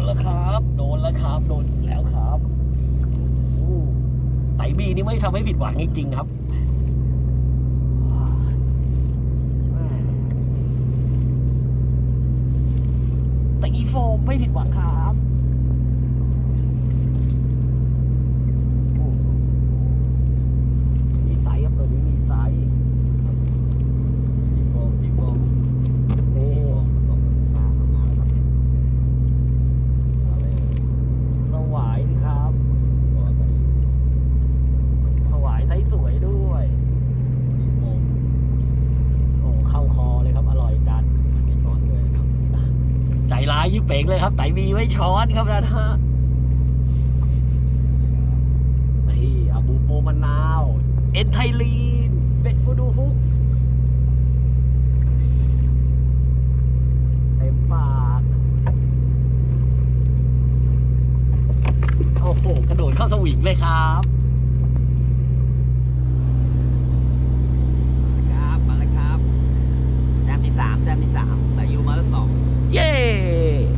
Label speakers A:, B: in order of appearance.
A: นแล้วครับ โดนแล้วครับ โดนแล้วครับไตบีนี่ไม่ทำให้ผิดหวังจริงๆครับไตอีโฟมไม่ผิดหวังครับโอ้โหมีไซส์ครับตัวนี้มีไซส์
B: ดีโฟมดีโฟม
A: นี่
B: ดีโฟมผสมกับซ่าเข้ามาแล้วครับมาเลย
A: สวายครับ
B: ตัวใส่
A: สวายไซส์สวยด้วย
B: ดีโฟม
A: โอ้เข้าคอเลยครับ อร่อยจัด
B: มีช้อนด้วยนะครับ
A: ใจร้ายยิบเป่งเลยครับไตมีไว้ช้อนครับนะฮะนี่อาบูโปมะนาว เอ็นไทลีน เบ็ดฟูดูฮุกเต็มปาก โอ้โห กระโดดเข้าสวิงเลยครับ
B: ครับ มาแล้วครับแต้มที่สามแต้มที่สาม